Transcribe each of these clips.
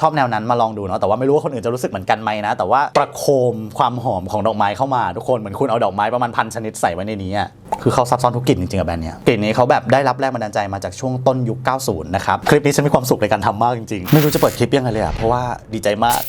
ชอบแนวนั้นมาลองดูเนาะแต่ว่าไม่รู้ว่าคนอื่นจะรู้สึกเหมือนกันไหมนะ แต่ว่าประโคมความหอมของดอกไม้เข้ามาทุกคนเหมือนคุณเอาดอกไม้ประมาณพันชนิดใส่ไว้ในนี้คือเขาซับซ้อนทุกกลิ่นจริงๆกับแบรนด์เนี้ยกลิ่นนี้เขาแบบได้รับแรงบันดาลใจมาจากช่วงต้นยุค 90 นะครับ คลิปนี้ฉันมีความสุขในการทำมากจริงๆ ไม่รู้จะเปิดคลิปยังไงเลยอะเพราะว่าดีใจมาก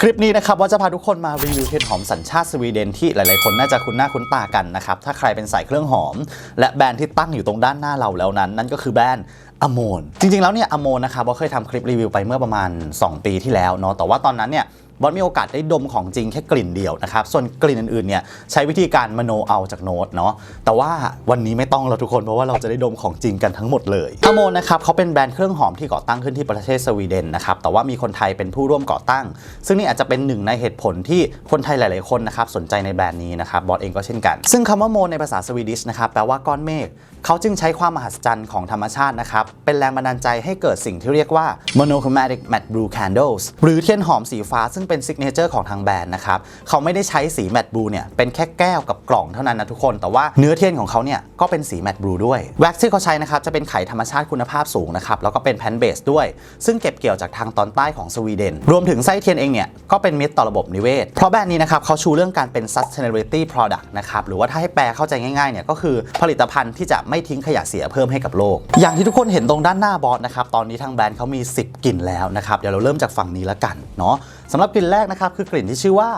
คลิปนี้นะครับว่าจะพาทุกคนมารีวิวเทียนหอมสัญชาติสวีเดนที่หลายๆ คนน่าจะคุ้นหน้าคุ้นตากันนะครับถ้าใครเป็นสายเครื่องหอม และแบรนด์ที่ตั้งอยู่ตรงด้านหน้าเราแล้วนั้น นั่นก็คือแบรนด์ อโมน จริงๆ แล้วเนี่ยอโมนนะครับว่าเคยทำคลิปรีวิวไปเมื่อประมาณ 2 ปีที่แล้วเนาะแต่ว่าตอนนั้นเนี่ยบอสมีโอกาสได้ดมของจริงแค่กลิ่นเดียวนะครับ ส่วนกลิ่นอื่นๆเนี่ยใช้วิธีการมโนเอาจากโน้ตเนาะแต่ว่าวันนี้ไม่ต้องแล้วทุกคนเพราะว่าเราจะได้ดมของจริงกันทั้งหมดเลยอโมนนะครับเขาเป็นแบรนด์เครื่องหอมที่ก่อตั้งขึ้นที่ประเทศสวีเดนนะครับแต่ว่ามีคนไทยเป็นผู้ร่วมก่อตั้ง ซึ่งนี่อาจจะเป็นหนึ่งในเหตุผลที่คนไทยหลายๆคนนะครับสนใจในแบรนด์นี้นะครับบอสเองก็เช่นกัน ซึ่งคำว่าโมนในภาษาสวีดิชนะครับแปลว่าก้อนเมฆเขาจึงใช้ความมหัศจรรย์ของธรรมชาตินะครับ เป็นแรงบันดาลใจให้เกิดสิ่งที่เรียกว่า monochromatic matte blue candles หรือเทียนหอมสีฟ้าซึ่งเป็นซิกเนเจอร์ของทางแบรนด์นะครับ เขาไม่ได้ใช้สี matte blue เนี่ย เป็นแค่แก้วกับกล่องเท่านั้นนะทุกคน แต่ว่าเนื้อเทียนของเขาเนี่ยก็เป็นสี matte blue ด้วย แว็กซ์ที่เขาใช้นะครับจะเป็นไขธรรมชาติคุณภาพสูงนะครับ แล้วก็เป็นแพนเบสด้วย ซึ่งเก็บเกี่ยวจากทางตอนใต้ของสวีเดน รวมถึงไส้เทียนเองเนี่ยก็เป็นมิตรต่อระบบนิเวศ เพราะแบรนด์นี้นะครับเขาชูเรื่องการเป็น sustainability product นะครับหรือว่าถ้าให้แปลเข้าใจง่ายๆเนี่ยก็คือผลิตภัณฑ์ที่จะไม่ทิ้งขยะเสียเพิ่มให้กับโลก อย่างที่ทุกคนเห็นตรงด้านหน้าบอสนะครับตอนนี้ทางแบรนด์เขามี 10 กลิ่นแล้วนะครับเดี๋ยวเราเริ่มจากฝั่งนี้ละกันเนาะสำหรับกลิ่นแรกนะครับคือกลิ่นที่ชื่อว่า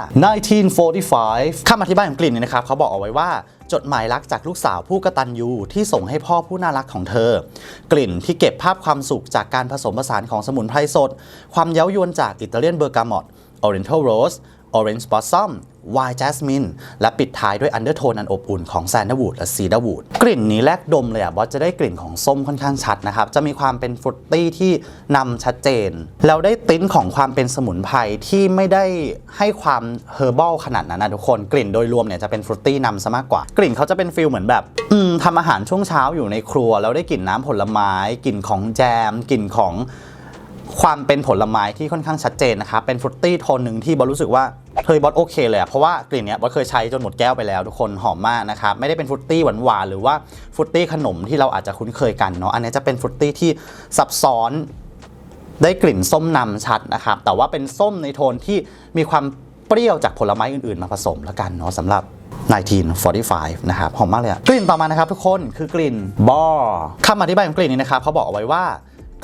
1945คำอธิบายของกลิ่นนี้นะครับเขาบอกเอาไว้ว่าจดหมายรักจากลูกสาวผู้กตัญญูที่ส่งให้พ่อผู้น่ารักของเธอ กลิ่นที่เก็บภาพความสุขจากการผสมผสานของสมุนไพรสด ความเย้ายวนจากอิตาเลียนเบอร์กามอต Oriental Rose Orange Blossom Wild Jasmine และปิดท้ายด้วยอันเดอร์โทนอันอบอุ่นของแซนด์วูดและซีดาวูดกลิ่นนี้แรกดมเลยอะบอสจะได้กลิ่นของส้มค่อนข้างชัดนะครับ จะมีความเป็นฟรุตตี้ที่นำชัดเจน แล้วได้ติ้นของความเป็นสมุนไพรที่ไม่ได้ให้ความเฮอร์บ l ขนาดนั้นนะทุกคน กลิ่นโดยรวมเนี่ยจะเป็นฟรุตตี้นำซะมากกว่า กลิ่นเขาจะเป็นฟิลเหมือนแบบอืมทำอาหารช่วงเช้าอยู่ในครัว แล้วได้กลิ่นน้ำผลไม้ กลิ่นของแจม กลิ่นของ ความเป็นผลไม้ที่ค่อนข้างชัดเจนนะครับเป็นฟรุตตี้โทนหนึ่งที่บอสรู้สึกว่าเฮ้ยบอสโอเคเลยอะเพราะว่ากลิ่นเนี้ยบอสเคยใช้จนหมดแก้วไปแล้วทุกคนหอมมากนะครับไม่ได้เป็นฟรุตตี้หวานๆหรือว่าฟรุตตี้ขนมที่เราอาจจะคุ้นเคยกันเนาะอันนี้จะเป็นฟรุตตี้ที่ซับซ้อนได้กลิ่นส้มนำชัดนะครับแต่ว่าเป็นส้มในโทนที่มีความเปรี้ยวจากผลไม้อื่นๆ มาผสมแล้วกันเนาะสำหรับ1945 นะครับหอมมากเลยอะกลิ่นต่อมานะครับทุกคนคือกลิ่นบอคำอธิบายของกลิ่นนี้นะครับเขาบอกเอาไว้ว่า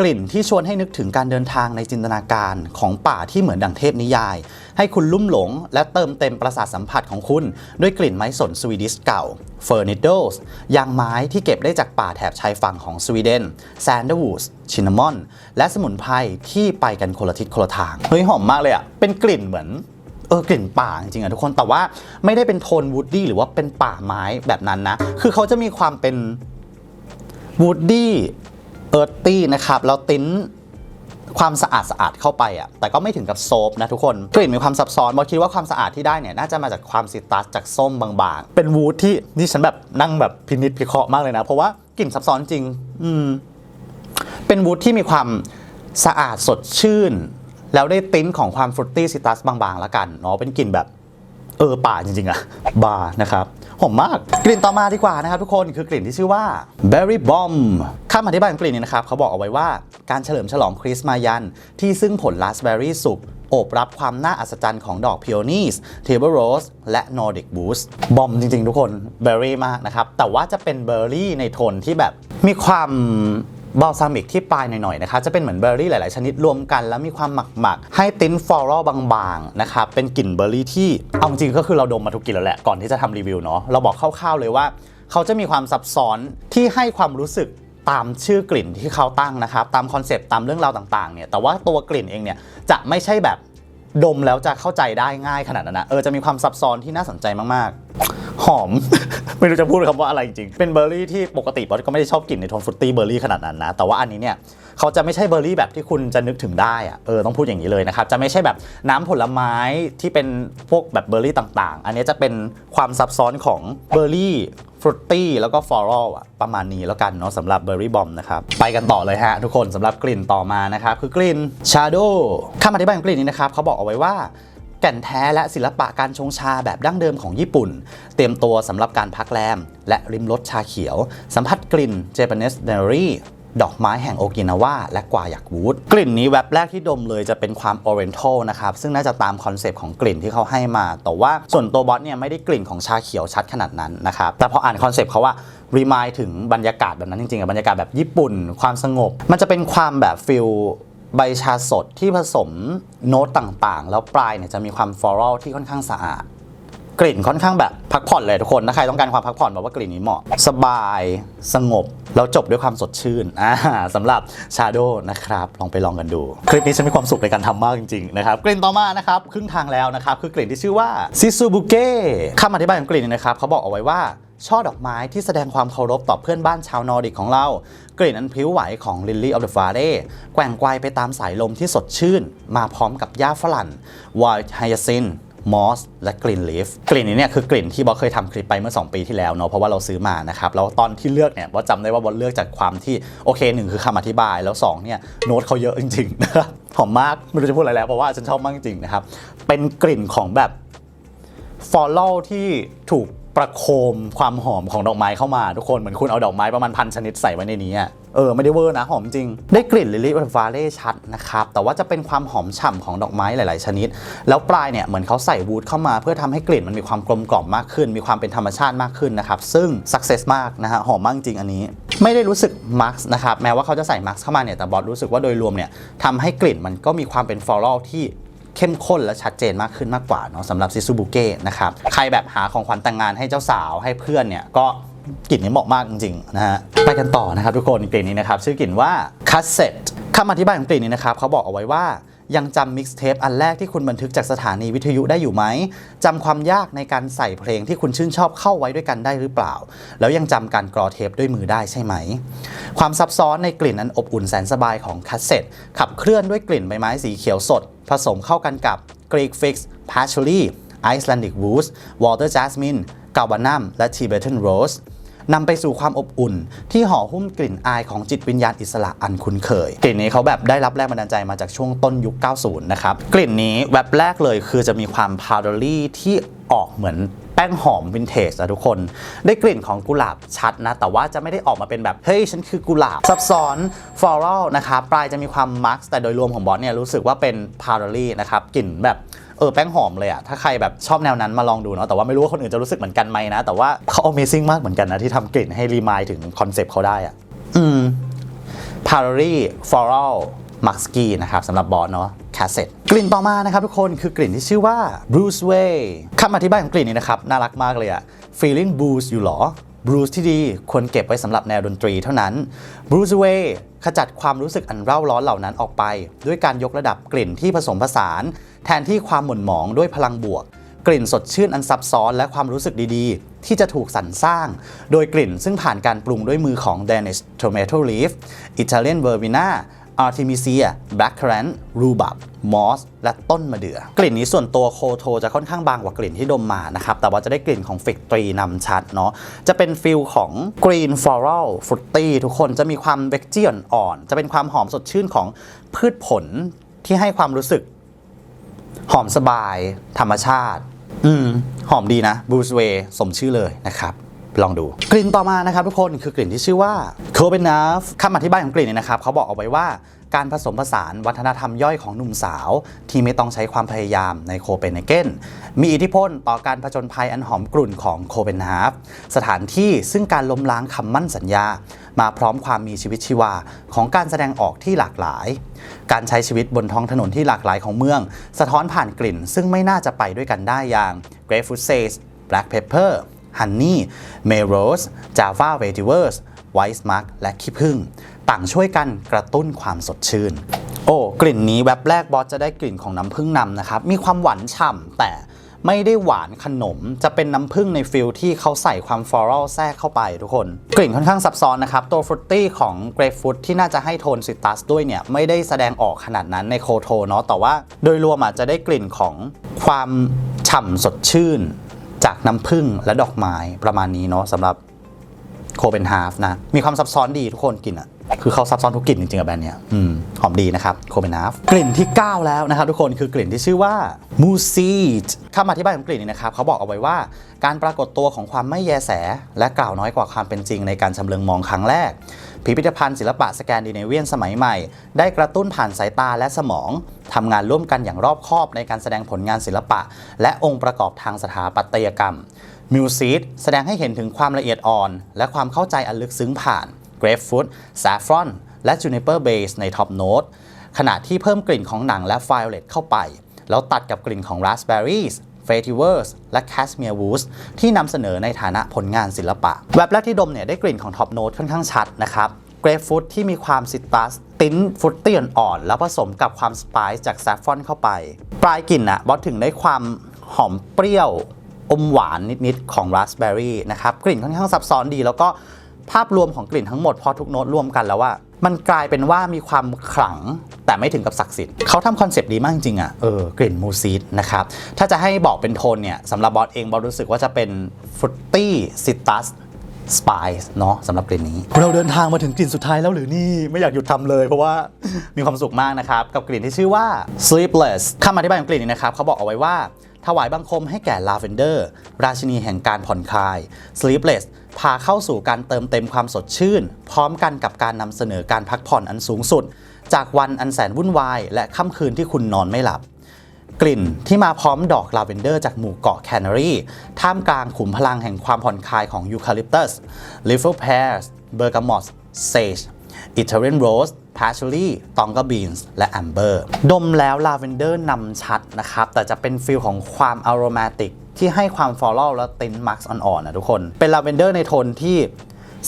กลิ่นที่ชวนให้นึกถึงการเดินทางในจินตนาการของป่าที่เหมือนดังเทพนิยาย ให้คุณลุ่มหลง และเติมเต็มประสาทสัมผัสของคุณ ด้วยกลิ่นไม้สนสวีดิชเก่าเฟอร์นิดสยางไม้ที่เก็บได้จากป่าแถบชายฝั่งของสวีเดนแซนเดอร์วูดชินนามอน และสมุนไพรที่ไปกันคนละทิศคนละทางเฮ้ยหอมมากเลยอะเป็นกลิ่นเหมือนเออกลิ่นป่าจริงๆอะทุกคนแต่ว่าไม่ได้เป็นโทนวูดดี้หรือว่าเป็นป่าไม้แบบนั้นนะ คือเขาจะมีความเป็นวูดดี้ เอิร์ตี้นะครับแล้วติ้นความสะอาดสะอาดเข้าไปอะแต่ก็ไม่ถึงกับโซฟนะทุกคน กลิ่นมีความซับซ้อนบอคิดว่าความสะอาดที่ได้เนี่ยน่าจะมาจากความซิตรัสจากส้มบางๆ เป็นวูดที่นี่ฉันแบบนั่งแบบพินิจพิเคราะห์มากเลยนะ เพราะว่ากลิ่นซับซ้อนจริง อืม เป็นวูดที่มีความสะอาดสดชื่น แล้วได้ติ้นของความฟรุตตี้ซิตรัสบางๆแล้วกันเนาะเป็นกลิ่นแบบเออป่าจริงๆอะบาร์นะครับ หอมมาก กลิ่นต่อมาดีกว่านะครับทุกคนคือกลิ่นที่ชื่อว่า Berry Bomb คำอธิบายของกลิ่นนี้นะครับเขาบอกเอาไว้ว่าการเฉลิมฉลองคริสต์มายัน ที่ซึ่งผลราสเบอร์รี่สุกโอบรับความน่าอัศจรรย์ของดอกพิโอนีสเทเบิลโรสและนอร์ดิกบูสบอมจริง ๆ ทุกคนเบอร์รี่มากนะครับ แต่ว่าจะเป็นเบอร์รี่ในโทนที่แบบมีความ บอลซามิกที่ปลายหน่อยๆนะคะจะเป็นเหมือนเบอร์รี่หลาย ๆ ชนิดรวมกัน แล้วมีความหมักๆ ให้ติ้นฟลอรัลบางๆนะครับเป็นกลิ่นเบอร์รี่ที่เอาจริงก็คือเราดมมาทุกกลิ่นแล้วแหละก่อนที่จะทำรีวิวเนาะเราบอกคร่าวๆเลยว่า เขาจะมีความซับซ้อนที่ให้ความรู้สึกตามชื่อกลิ่นที่เขาตั้งนะครับตามคอนเซปต์ตามเรื่องราวต่างๆเนี่ยแต่ว่าตัวกลิ่นเองเนี่ยจะไม่ใช่แบบดมแล้วจะเข้าใจได้ง่ายขนาดนั้นนะเออจะมีความซับซ้อนที่น่าสนใจมากๆ หอม ไม่รู้จะพูดคำว่าอะไรจริง เป็นเบอร์รี่ที่ปกติบอสก็ไม่ได้ชอบกลิ่นในโทนฟรุตตี้เบอร์รี่ขนาดนั้นนะ แต่ว่าอันนี้เนี่ยเขาจะไม่ใช่เบอร์รี่แบบที่คุณจะนึกถึงได้อะเออต้องพูดอย่างนี้เลยนะครับ จะไม่ใช่แบบน้ำผลไม้ที่เป็นพวกแบบเบอร์รี่ต่างๆ อันนี้จะเป็นความซับซ้อนของเบอร์รี่ฟรุตตี้แล้วก็ฟลอรัลอะประมาณนี้แล้วกันเนาะสำหรับเบอร์รี่บอมนะครับ ไปกันต่อเลยฮะทุกคนสำหรับกลิ่นต่อมานะครับ คือกลิ่นชาโดคำอธิบายของกลิ่นนี้นะครับเขาบอกเอาไว้ว่า แก่นแท้และศิลปะการชงชาแบบดั้งเดิมของญี่ปุ่น เตรียมตัวสำหรับการพักแรม และริมรสชาเขียว สัมผัสกลิ่น Japanese Dairy ดอกไม้แห่งโอกินาวาและกวายักวูดกลิ่นนี้แวบแรกที่ดมเลยจะเป็นความออเรนทัลนะครับ ซึ่งน่าจะตามคอนเซปต์ของกลิ่นที่เขาให้มา แต่ว่าส่วนตัวบอสเนี่ยไม่ได้กลิ่นของชาเขียวชัดขนาดนั้นนะครับ แต่พออ่านคอนเซปต์เขาว่ารีมายถึงบรรยากาศแบบนั้นจริงๆอะบรรยากาศแบบญี่ปุ่น ความสงบ มันจะเป็นความแบบฟิล ใบชาสดที่ผสมโน้ตต่างๆ แล้วปลายเนี่ยจะมีความฟลอรัลที่ค่อนข้างสะอาด กลิ่นค่อนข้างแบบพักผ่อนเลยทุกคนถ้าใครต้องการความพักผ่อนบอกว่ากลิ่นนี้เหมาะ สบายสงบ แล้วจบด้วยความสดชื่นอ่าสำหรับชาโดนะครับ ลองไปลองกันดู คลิปนี้ฉันมีความสุขในการทำมากจริงๆนะครับกลิ่นต่อมานะครับครึ่งทางแล้วนะครับคือกลิ่นที่ชื่อว่าซิซูบุเก้คำอธิบายของกลิ่นนี้นะครับเขาบอกเอาไว้ว่า ช่อดอกไม้ที่แสดงความเคารพต่อเพื่อนบ้านชาวนอร์ดิกของเรา กลิ่นอันพลิ้วไหวของ Lily of the Valley แกว่งไกวไปตามสายลมที่สดชื่น มาพร้อมกับหญ้าฝรั่ง Wild Hyacinth มอสและกลิ่นลีฟกลิ่นนี้เนี่ยคือกลิ่นที่บอสเคยทำคลิปไปเมื่อ 2 ปีที่แล้วเนาะเพราะว่าเราซื้อมานะครับแล้วตอนที่เลือกเนี่ยบอสจำได้ว่าบอสเลือกจากความที่โอเคหนึ่งคือคำอธิบายแล้ว2เนี่ยโน้ตเขาเยอะจริงๆนะครับหอมมากไม่รู้จะพูดอะไรแล้วเพราะว่าฉันชอบมากจริงๆนะครับเป็นกลิ่นของแบบฟอลโล่ที่ถูก ประโคมความหอมของดอกไม้เข้ามาทุกคนเหมือนคุณเอาดอกไม้ประมาณพันชนิดใส่ไว้ในนี้อะเออไม่ได้เวอร์นะหอมจริง ได้กลิ่นลิลี่ฟาเล่ชัดนะครับแต่ว่าจะเป็นความหอมฉ่ำของดอกไม้หลาย ๆ ชนิด แล้วปลายเนี่ยเหมือนเขาใส่วูดเข้ามา เพื่อทำให้กลิ่นมันมีความกลมกล่อมมากขึ้น มีความเป็นธรรมชาติมากขึ้นนะครับซึ่งสักเซสมากนะฮะหอมมากจริงอันนี้ ไม่ได้รู้สึกมาร์กนะครับแม้ว่าเขาจะใส่มาร์กเข้ามาเนี่ยแต่บอสรู้สึกว่าโดยรวมเนี่ยทำให้กลิ่นมันก็มีความเป็นฟลอรัลที่ เข้มข้นและชัดเจนมากขึ้นมากกว่าเนาะสำหรับซิซูบุเก้นะครับใครแบบหาของขวัญแต่งงานให้เจ้าสาวให้เพื่อนเนี่ยก็กลิ่นนี้เหมาะมากจริงๆนะฮะไปกันต่อนะครับทุกคนกลิ่นนี้นะครับชื่อกลิ่นว่าคัสเซ็ตคำอธิบายของกลิ่นนี้นะครับเขาบอกเอาไว้ว่า ยังจำมิกซ์เทปอันแรกที่คุณบันทึกจากสถานีวิทยุได้อยู่ไหมจำความยากในการใส่เพลงที่คุณชื่นชอบเข้าไว้ด้วยกันได้หรือเปล่า แล้วยังจำการกรอเทปด้วยมือได้ใช่ไหม ความซับซ้อนในกลิ่นอันอบอุ่นแสนสบายของคัสเซ็ตขับเคลื่อนด้วยกลิ่นใบไม้สีเขียวสด ผสมเข้ากันกับ Greek Fix Patchouli Icelandic Woods Water Jasmine g a l v a n u m และ Tibetan Rose น นำไปสู่ความอบอุ่น ที่ห่อหุ้มกลิ่นอายของจิตวิญญาณอิสระอันคุ้นเคย กลิ่นนี้เขาแบบได้รับแรงบันดาลใจมาจากช่วงต้นยุค 90 นะครับ กลิ่นนี้แวบแรกเลยคือจะมีความพาวเดอรี่ที่ออกเหมือนแป้งหอมวินเทจอะทุกคน ได้กลิ่นของกุหลาบชัดนะ แต่ว่าจะไม่ได้ออกมาเป็นแบบ เฮ้ย ฉันคือกุหลาบ ซับซ้อนฟลอรัลนะครับปลายจะมีความมาร์กแต่โดยรวมของบอสเนี่ยรู้สึกว่าเป็นพาวเดอรี่นะครับกลิ่นแบบ เออแป้งหอมเลยอะถ้าใครแบบชอบแนวนั้นมาลองดูเนาะแต่ว่าไม่รู้ว่าคนอื่นจะรู้สึกเหมือนกันไหมนะ แต่ว่าเขา Amazing มากเหมือนกันนะที่ทำกลิ่นให้รีมายถึงคอนเซปต์เขาได้อะอืมพารารีฟลอรัลมักสกีนะครับสำหรับบอสเนาะแคสเซ็ตกลิ่นต่อมานะครับทุกคนคือกลิ่นที่ชื่อว่า Bruce Way คำอธิบายของกลิ่นนี้นะครับ น่ารักมากเลยอะ feeling blues อยู่หรอ Bruce ที่ดีควรเก็บไว้สำหรับแนวดนตรีเท่านั้น Bruce Way ขจัดความรู้สึกอันเร่าร้อนเหล่านั้นออกไป ด้วยการยกระดับกลิ่นที่ผสมผสาน แทนที่ความหม่นหมองด้วยพลังบวก กลิ่นสดชื่นอันซับซ้อนและความรู้สึกดีๆ ที่จะถูกสรรสร้าง โดยกลิ่นซึ่งผ่านการปรุงด้วยมือของ Danish Tomato Leaf Italian Verbena Artemisia Blackcurrant Rhubarb Moss และต้นมะเดื่อกลิ่นนี้ส่วนตัวโคโทจะค่อนข้างบางกว่ากลิ่นที่ดมมานะครับ แต่ว่าจะได้กลิ่นของฟิกตรีนำชัดเนาะ จะเป็นฟิลของ Green Floral Fruity ทุกคนจะมีความเบกจี้อ่อน จะเป็นความหอมสดชื่นของพืชผลที่ให้ความรู้สึก หอมสบายธรรมชาติ อืม หอมดีนะบูสเวย์สมชื่อเลยนะครับ ลองดู กลิ่นต่อมานะครับทุกคนคือกลิ่นที่ชื่อว่า c o b e n a f คำอธิบายของกลิ่นนี้นะครับเขาบอกเอาไว้ว่าการผสมผสานวัฒนธรรมย่อยของหนุ่มสาว ที่ไม่ต้องใช้ความพยายามในโคเปนเฮเกนมีอิทธิพลต่อการผจญภัยอันหอมกลุ่นของโคเปนฮาฟสถานที่ซึ่งการล้มล้างคำมั่นสัญญา มาพร้อมความมีชีวิตชีวาของการแสดงออกที่หลากหลาย การใช้ชีวิตบนท้องถนนที่หลากหลายของเมือง สะท้อนผ่านกลิ่น ซึ่งไม่น่าจะไปด้วยกันได้อย่าง Grapefruit Sage Black Pepper Honey Melrose Java Vetiver White Mark และขี้ผึ้งต่างช่วยกันกระตุ้นความสดชื่น โอ้กลิ่นนี้แวบแรกบอสจะได้กลิ่นของน้ำผึ้งนำนะครับ มีความหวานฉ่ำแต่ไม่ได้หวานขนม จะเป็นน้ำผึ้งในฟิลที่เขาใส่ความฟลอรัลแทรกเข้าไปทุกคน กลิ่นค่อนข้างซับซ้อนนะครับ ตัวฟรุตตี้ของเกรฟฟรุตที่น่าจะให้โทนซิตัสด้วยเนี่ย ไม่ได้แสดงออกขนาดนั้นในโคโทเนาะแต่ว่าโดยรวมอาจจะได้กลิ่นของความฉ่ำสดชื่น จากน้ำผึ้งและดอกไม้ประมาณนี้เนาะสำหรับโคเปนฮาฟนะ มีความซับซ้อนดีทุกคนกินอะคือเขาซับซ้อนทุกกลิ่นจริงๆกับแบรนด์เนี้ยอืมหอมดีนะครับโคเปนฮาฟกลิ่นที่ 9 แล้วนะครับทุกคนคือกลิ่นที่ชื่อว่ามูซีดคำอธิบายของกลิ่นนี้นะครับเขาบอกเอาไว้ว่าการปรากฏตัวของความไม่แยแส และกล่าวน้อยกว่าความเป็นจริงในการชำเลืองมองครั้งแรก พิพิธภัณฑ์ศิลปะสแกนดิเนเวียนสมัยใหม่ ได้กระตุ้นผ่านสายตาและสมองทำงานร่วมกันอย่างรอบคอบในการแสดงผลงานศิลปะ และองค์ประกอบทางสถาปัตยกรรมมิวซีดแสดงให้เห็นถึงความละเอียดอ่อน และความเข้าใจอันลึกซึ้งผ่าน Grapefruit Saffron และ Juniper Base ใน Top Note ขณะที่เพิ่มกลิ่นของหนังและ Violet เข้าไป แล้วตัดกับกลิ่นของ Raspberries f a t i v e r s และ Cashmere Woods ที่นำเสนอในฐานะผลงานศิลปะ แวบแรกที่ดมเนี่ยได้กลิ่นของ Top Note ค่อนข้างชัดนะครับ Grapefruit ที่มีความซิตรัสติ้นฟรุตตี้อ่อนๆแล้วผสมกับความสไปซ์จากแซฟฟอนเข้าไป ปลายกลิ่นอะบอสถึงได้ความหอมเปรี้ยวอมหวานนิดๆของราสเบอร์รี่นะครับกลิ่นค่อนข้างซับซ้อนดีแล้วก็ ภาพรวมของกลิ่นทั้งหมดพอทุกโน้ตรวมกันแล้วว่า มันกลายเป็นว่ามีความขลังแต่ไม่ถึงกับศักดิ์สิทธิ์เขาทำคอนเซปต์ดีมากจริงๆอะเออกลิ่นมูซีดนะครับ ถ้าจะให้บอกเป็นโทนเนี่ยสำหรับบอสเองบอสรู้สึกว่าจะเป็นฟรุตตี้ซิตัสสปายเนาะสำหรับกลิ่นนี้ เราเดินทางมาถึงกลิ่นสุดท้ายแล้วหรือนี่ ไม่อยากหยุดทำเลยเพราะว่า มีความสุขมากนะครับ กับกลิ่นที่ชื่อว่า sleepless คำอธิบายของกลิ่นนี้นะครับเขาบอกเอาไว้ว่า ถวายบังคมให้แก่ลาเวนเดอร์ ราชินีแห่งการผ่อนคลาย sleepless พาเข้าสู่การเติมเต็มความสดชื่น พร้อมกันกับการนำเสนอการพักผ่อนอันสูงสุด จากวันอันแสนวุ่นวาย และค่ำคืนที่คุณนอนไม่หลับ กลิ่นที่มาพร้อมดอกลาเวนเดอร์จากหมู่เกาะแคนารีท่ามกลางขุมพลังแห่งความผ่อนคลายของยูคาลิปตัสลิฟเฟิลแพร์สเบอร์กามอสเซจ อิตาเลียนโรสพาชลี่ตองกาบีนส์และแอมเบอร์ดมแล้วลาเวนเดอร์นำชัดนะครับ แต่จะเป็นฟิลของความอารมาติกที่ให้ความฟลอรัลและตินมาร์กอ่อนๆนะทุกคน เป็นลาเวนเดอร์ในโทนที่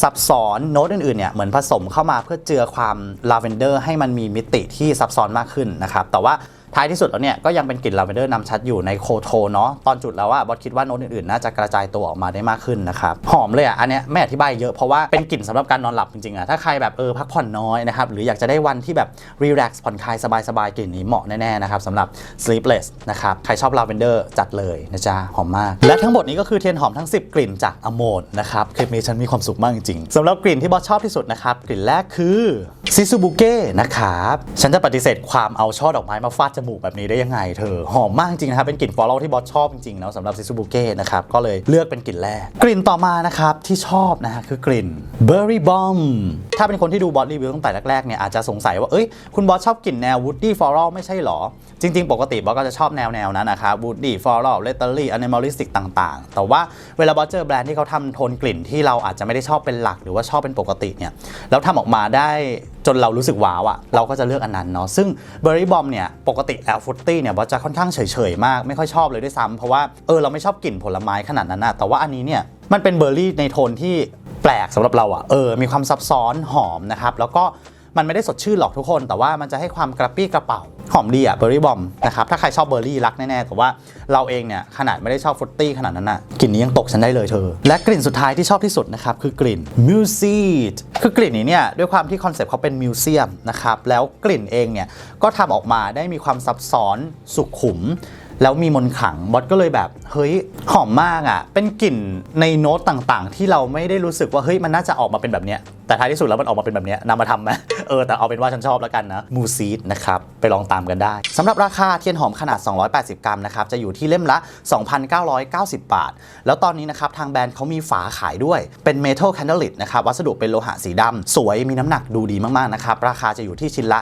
ซับซ้อนโน้ตอื่นๆเนี่ยเหมือนผสมเข้ามาเพื่อเจือความลาเวนเดอร์ให้มันมีมิติที่ซับซ้อนมากขึ้นนะครับ แต่ว่า ท้ายที่สุดแล้วเนี่ยก็ยังเป็นกลิ่นลาเวนเดอร์นำชัดอยู่ในโคโทเนาะตอนจุดแล้วว่าบอสคิดว่าโน้ตอื่นๆน่าจะกระจายตัวออกมาได้มากขึ้นนะครับหอมเลยอะอันเนี้ยไม่อธิบายเยอะเพราะว่าเป็นกลิ่นสำหรับการนอนหลับจริงๆอะถ้าใครแบบเออพักผ่อนน้อยนะครับหรืออยากจะได้วันที่แบบรีแลกซ์ผ่อนคลายสบายๆกลิ่นนี้เหมาะแน่ๆนะครับสำหรับ sleepless นะครับใครชอบลาเวนเดอร์จัดเลยนะจ๊ะหอมมาก และทั้งหมดนี้ก็คือเทียนหอมทั้ง 10 กลิ่นจากอโมดนะครับคลิปนี้ฉันมีความสุขมากจริงๆสำหรับกลิ่นที่บอสชอบที่สุดนะครับกลิ่นแรกคือ ซิซูบุเก้นะครับ ฉันจะปฏิเสธความเอาช่อดอกไม้มาฟาดจมูกแบบนี้ได้ยังไงเธอ หอมมากจริงนะครับ เป็นกลิ่นฟลอรัลที่บอสชอบจริงๆเนาะสำหรับซิซูบุเก้นะครับ ก็เลยเลือกเป็นกลิ่นแรก กลิ่นต่อมานะครับที่ชอบนะฮะคือกลิ่นเบอร์รี่บอม ถ้าเป็นคนที่ดูบอสรีวิวตั้งแต่แรกๆเนี่ยอาจจะสงสัยว่าเอ้ยคุณบอสชอบกลิ่นแนว Woody Floral ไม่ใช่หรอ จริง ๆ ปกติบอสก็จะชอบแนวแนวๆนั้นนะครับ Woody Floral Lettery Animalistic ต่างๆ แต่ว่าเวลาบอสเจอแบรนด์ที่เขาทำโทนกลิ่นที่เราอาจจะไม่ได้ชอบเป็นหลักหรือว่าชอบเป็นปกติเนี่ยแล้วทำออกมาได้จนเรารู้สึกว้าวอะเราก็จะเลือกอันนั้นเนาะซึ่ง Berry Bomb เนี่ยปกติแล้วฟุตตี้เนี่ยบอสจะค่อนข้างเฉยๆมากไม่ค่อยชอบเลยด้วยซ้ำเพราะว่าเออเราไม่ชอบกลิ่นผลไม้ขนาดนั้นนะแต่ว่าอันนี้เนี่ยมันเป็นเบอร์รี่ในโทนที่ แปลกสำหรับเราอะเออมีความซับซ้อนหอมนะครับ แล้วก็มันไม่ได้สดชื่นหรอกทุกคน แต่ว่ามันจะให้ความกระปี้กระเป๋า หอมดีอะเบอร์รี่บอมนะครับ ถ้าใครชอบเบอร์รี่รักแน่ ๆ แต่ว่าเราเองเนี่ย ขนาดไม่ได้ชอบฟรุตตี้ขนาดนั้นอะกลิ่นนี้ยังตกฉันได้เลยเธอ และกลิ่นสุดท้ายที่ชอบที่สุดนะครับ คือกลิ่นมิวซีดคือกลิ่นนี้เนี่ย ด้วยความที่คอนเซปต์เขาเป็นมิวเซียมนะครับแล้วกลิ่นเองเนี่ยก็ทำออกมาได้มีความซับซ้อนสุขุม แล้วมีมนขังบอสก็เลยแบบเฮ้ยหอมมากอะ่ะเป็นกลิ่นในโน้ตต่างๆ ที่เราไม่ได้รู้สึกว่าเฮ้ยมันน่าจะออกมาเป็นแบบเนี้ย แต่ท้ายที่สุดแล้วมันออกมาเป็นแบบนี้นำมาทำไหมเออแต่เอาเป็นว่าฉันชอบแล้วกันนะมูซีดนะครับไปลองตามกันได้สำหรับราคาเทียนหอมขนาด 280 กรัมนะครับจะอยู่ที่เล่มละ 2,990 บาท แล้วตอนนี้นะครับทางแบรนด์เขามีฝาขายด้วยเป็นเมทัลแคนเดลิตนะครับวัสดุเป็นโลหะสีดำสวยมีน้ำหนักดูดีมากๆนะครับราคาจะอยู่ที่ชิ้นละ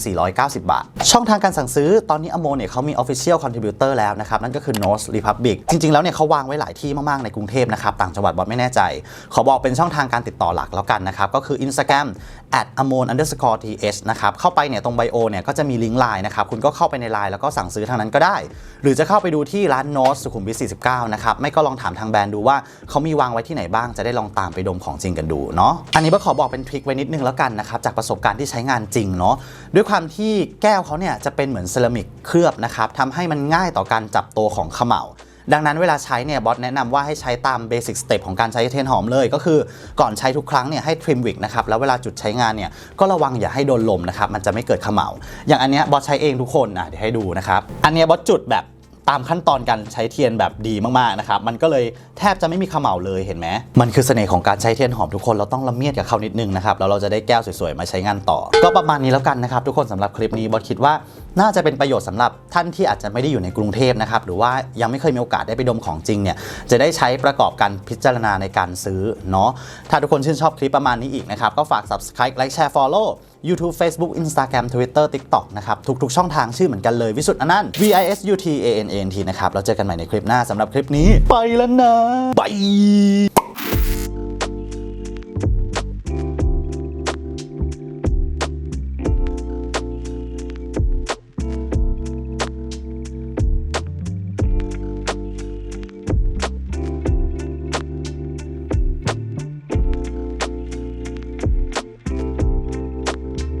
1,490 บาท ช่องทางการสั่งซื้อตอนนี้อโมเนี่ยเขามี Official Contributor แล้วนะครับนั่นก็คือ Nose Republic จริงๆแล้วเนี่ยเขาวางไว้หลายที่มากๆในกรุงเทพนะครับต่างจังหวัดบอสไม่แน่ใจ ขอบอกเป็นช่องทางการติดต่อหลักแล้วกันนะครับก็คือ Instagram at amon underscore th นะครับเข้าไปเนี่ยตรงไบโอเนี่ยก็จะมีลิงก์ไลน์นะครับคุณก็เข้าไปในไลน์แล้วก็สั่งซื้อทางนั้นก็ได้ หรือจะเข้าไปดูที่ร้าน Nose สุขุมวิท49นะครับไม่ก็ลองถามทางแบรนด์ดูว่าเขามีวางไว้ที่ไหนบ้างจะได้ลองตามไปดมของจริงกันดูเนาะอันนี้บอสขอบอกเป็นทริคไว้นิดนึงแล้วกันนะครับจากประสบการณ์ที่ใช้งานจริงเนาะด้วยความที่แก้วเขาเนี่ยจะเป็นเหมือนเซรามิกเคลือบนะครับทำให้มันง่ายต่อการจับตัวของเขม่า ดังนั้นเวลาใช้เนี่ยบอสแนะนำว่าให้ใช้ตามเบสิกสเต็ปของการใช้เทียนหอมเลยก็คือก่อนใช้ทุกครั้งเนี่ยให้ทริมวิกนะครับแล้วเวลาจุดใช้งานเนี่ยก็ระวังอย่าให้โดนลมนะครับมันจะไม่เกิดเขม่าอย่างอันเนี้ยบอสใช้เองทุกคนนะเดี๋ยวให้ดูนะครับอันเนี้ยบอสจุดแบบตามขั้นตอนการใช้เทียนแบบดีมากๆนะครับ มันก็เลยแทบจะไม่มีเขม่าเลยเห็นไหม มันคือเสน่ห์ของการใช้เทียนหอมทุกคน เราต้องละเมียดกับเขานิดนึงนะครับ แล้วเราจะได้แก้วสวยๆ มาใช้งานต่อ ก็ประมาณนี้แล้วกันนะครับ ทุกคนสำหรับคลิปนี้บอสคิดว่า น่าจะเป็นประโยชน์สำหรับท่านที่อาจจะไม่ได้อยู่ในกรุงเทพนะครับหรือว่ายังไม่เคยมีโอกาสได้ไปดมของจริงเนี่ยจะได้ใช้ประกอบการพิจารณาในการซื้อเนาะถ้าทุกคนชื่นชอบคลิปประมาณนี้อีกนะครับก็ฝาก subscribe like share follow YouTube Facebook Instagram Twitter TikTok นะครับทุกๆช่องทางชื่อเหมือนกันเลยวิสุทธ์อนันต์ V I S U T A N A N T นะครับแล้วเจอกันใหม่ในคลิปหน้าสำหรับคลิปนี้ ไปแล้วนะบาย